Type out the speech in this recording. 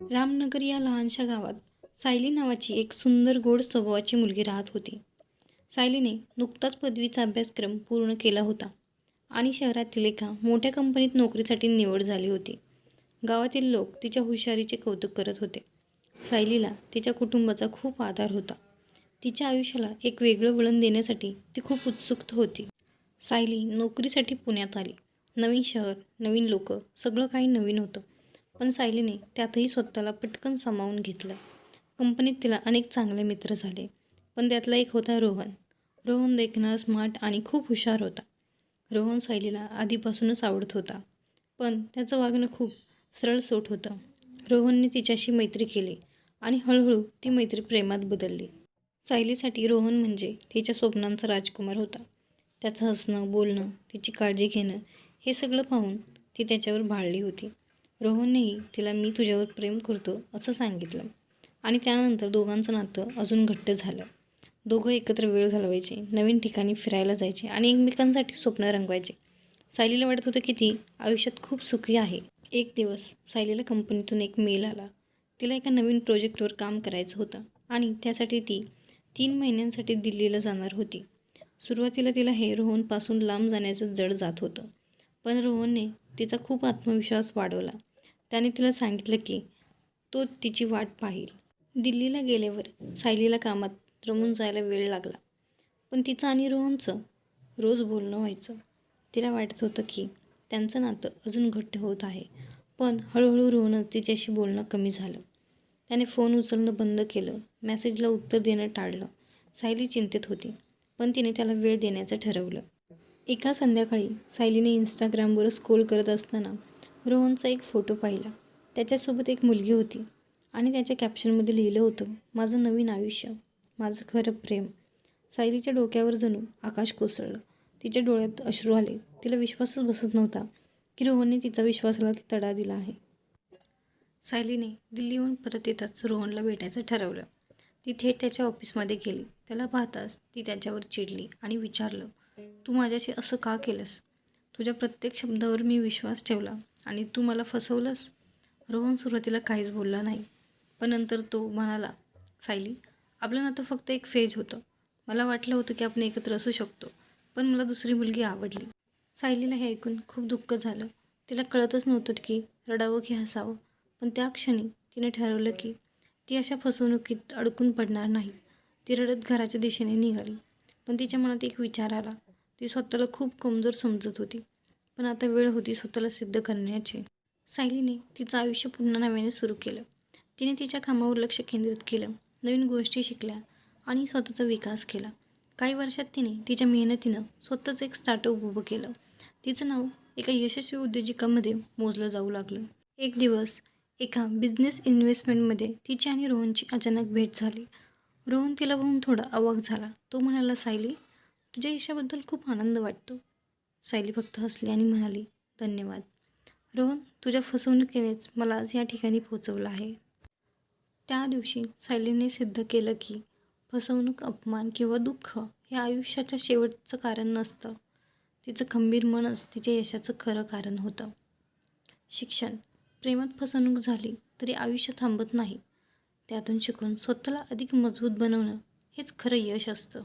रामनगर या लहानशा गावात सायली नावाची एक सुंदर गोड स्वभावाची मुलगी राहत होती. सायलीने नुकताच पदवीचा अभ्यासक्रम पूर्ण केला होता आणि शहरातील एका मोठ्या कंपनीत नोकरीसाठी निवड झाली होती. गावातील लोक तिच्या हुशारीचे कौतुक करत होते. सायलीला तिच्या कुटुंबाचा खूप आधार होता. तिच्या आयुष्याला एक वेगळं वळण देण्यासाठी ती खूप उत्सुक होती. सायली नोकरीसाठी पुण्यात आली. नवीन शहर नवीन लोक सगळं काही नवीन होतं. पण सायलीने त्यातही स्वतःला पटकन सामावून घेतलं. कंपनीत तिला अनेक चांगले मित्र झाले पण त्यातला एक होता रोहन. रोहन देखणं स्मार्ट आणि खूप हुशार होता. रोहन सायलीला आधीपासूनच आवडत होता पण त्याचं वागणं खूप सरळसोट होतं. रोहनने तिच्याशी मैत्री केली आणि हळूहळू ती मैत्री प्रेमात बदलली. सायलीसाठी रोहन म्हणजे तिच्या स्वप्नांचा राजकुमार होता. त्याचं हसणं बोलणं तिची काळजी घेणं हे सगळं पाहून ती त्याच्यावर भाळली होती. रोहननेही तिला मी तुझ्यावर प्रेम करतो असं सांगितलं. आणि त्यानंतर दोघांचं नातं अजून घट्ट झालं. दोघं एकत्र वेळ घालवायचे नवीन ठिकाणी फिरायला जायचे आणि एकमेकांसाठी स्वप्न रंगवायचे. सायलीला वाटत होतं की ती आयुष्यात खूप सुखी आहे. एक दिवस सायलीला कंपनीतून एक मेल आला. तिला एका नवीन प्रोजेक्टवर काम करायचं होतं आणि त्यासाठी ती तीन महिन्यांसाठी दिल्लीला जाणार होती. सुरुवातीला तिला हे रोहनपासून लांब जाण्याचं जड जात होतं. पण रोहनने तिचा खूप आत्मविश्वास वाढवला. त्याने तिला सांगितलं की तो तिची वाट पाहील. दिल्लीला गेल्यावर सायलीला कामात रमून जायला वेळ लागला. पण तिचं आणि रोहनचं रोज बोलणं व्हायचं. तिला वाटत होतं की त्यांचं नातं अजून घट्ट होत आहे. पण हळूहळू रोहन तिच्याशी बोलणं कमी झालं. त्याने फोन उचलणं बंद केलं. मेसेजला उत्तर देणं टाळलं. सायली चिंतेत होती पण तिने त्याला वेळ देण्याचं ठरवलं. एका संध्याकाळी सायलीने इंस्टाग्रामवर स्क्रोल करत असताना रोहनचा एक फोटो पाहिला. त्याच्यासोबत एक मुलगी होती आणि त्याच्या कॅप्शनमध्ये लिहिलं होतं माझं नवीन आयुष्य माझं खरं प्रेम. सायलीच्या डोक्यावर जणू आकाश कोसळलं. तिच्या डोळ्यात अश्रू आले. तिला विश्वासच बसत नव्हता की रोहनने तिचा विश्वासाला तडा दिला आहे. सायलीने दिल्लीहून परत येताच रोहनला भेटायचं ठरवलं. ती थेट त्याच्या ऑफिसमध्ये गेली. त्याला पाहताच ती त्याच्यावर चिडली आणि विचारलं तू माझ्याशी असं का केलंस? तुझ्या प्रत्येक शब्दावर मी विश्वास ठेवला. आणि तू मला फसवलंस? रोहन सुरुवातीला काहीच बोलला नाही. पण नंतर तो म्हणाला सायली आपलं नातं फक्त एक फेज होतं. मला वाटलं होतं की आपण एकत्र असू शकतो पण मला दुसरी मुलगी आवडली. सायलीला हे ऐकून खूप दुःख झालं. तिला कळतच नव्हतं की रडावं की हसावं पण त्या क्षणी तिने ठरवलं की ती अशा फसवणुकीत अडकून पडणार नाही. ती रडत घराच्या दिशेने निघाली पण तिच्या मनात एक विचार आला. ती स्वतःला खूप कमजोर समजत होती. पण आता वेळ होती स्वतःला सिद्ध करण्याची. सायलीने तिचं आयुष्य पुन्हा नव्याने सुरू केलं. तिने तिच्या कामावर लक्ष केंद्रित केलं नवीन गोष्टी शिकल्या आणि स्वतःचा विकास केला. काही वर्षात तिने तिच्या मेहनतीनं स्वतःचं एक स्टार्टअप उभं केलं. तिचं नाव एका यशस्वी उद्योजिकामध्ये मोजलं जाऊ लागलं. एक दिवस एका बिझनेस इन्व्हेस्टमेंटमध्ये तिची आणि रोहनची अचानक भेट झाली. रोहन तिला पाहून थोडा अवाक झाला. तो म्हणाला सायली तुझ्या यशाबद्दल खूप आनंद वाटतो. सायली फक्त हसली आणि म्हणाली धन्यवाद. रोहन तुझ्या फसवणुकीनेच मला आज या ठिकाणी पोहोचवलं आहे. त्या दिवशी सायलीने सिद्ध केलं की फसवणूक अपमान किंवा दुःख हे आयुष्याच्या शेवटचं कारण नसतं. तिचं खंबीर मनच तिच्या यशाचं खरं कारण होतं. शिक्षण प्रेमात फसवणूक झाली तरी आयुष्य थांबत नाही. त्यातून शिकून स्वतःला अधिक मजबूत बनवणं हेच खरं यश असतं.